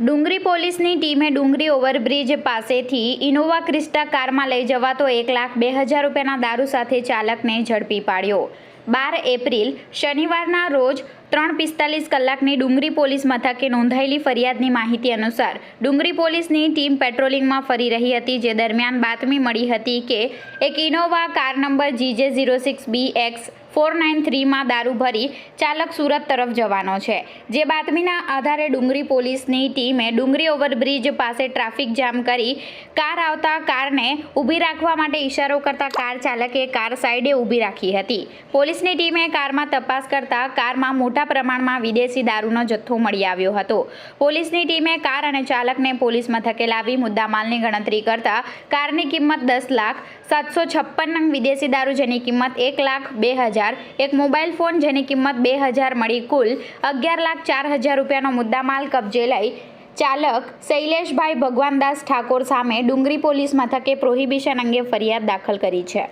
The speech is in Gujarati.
ડુંગરી પોલીસની ટીમે ડુંગરી ઓવરબ્રિજ પાસેથી ઇનોવા ક્રિસ્ટા કારમાં લઈ જવાતો એક લાખ બે હજાર રૂપિયાના દારૂ સાથે ચાલકને ઝડપી પાડ્યો. બાર એપ્રિલ, શનિવારના રોજ ત્રણ પિસ્તાલીસ કલાકની ડુંગરી પોલીસ મથકે નોંધાયેલી ફરિયાદની માહિતી અનુસાર, ડુંગરી પોલીસની ટીમ પેટ્રોલિંગમાં ફરી રહી હતી, જે દરમિયાન બાતમી મળી હતી કે, એક Innova car number GJ zero six B X four nine થ્રીમાં દારૂ ભરી ચાલક સુરત તરફ જવાનો છે. જે બાતમીના આધારે ડુંગરી પોલીસની ટીમે ડુંગરી ઓવરબ્રિજ પાસે ટ્રાફિક જામ કરી કાર આવતા કારને ઊભી રાખવા માટે ઇશારો કરતા કાર ચાલકે કાર સાઈડે ઊભી રાખી હતી. પોલીસની ટીમે કારમાં તપાસ કરતા કારમાં મોટા પ્રમાણમાં વિદેશી દારૂનો જથ્થો મળી આવ્યો હતો. પોલીસની ટીમે કાર અને ચાલકને પોલીસ મથકે લાવી મુદ્દામાલની ગણતરી કરતા કારની કિંમત દસ લાખ સાતસો છપ્પન વિદેશી દારૂ જેની કિંમત એક લાખ બે હજાર, એક મોબાઈલ ફોન જેની કિંમત બે હજાર મળી કુલ અગિયાર લાખ ચાર હજાર રૂપિયાનો મુદ્દામાલ કબજે લઈ ચાલક શૈલેષભાઈ ભગવાનદાસ ઠાકોર સામે ડુંગરી પોલીસ મથકે પ્રોહિબિશન અંગે ફરિયાદ દાખલ કરી છે.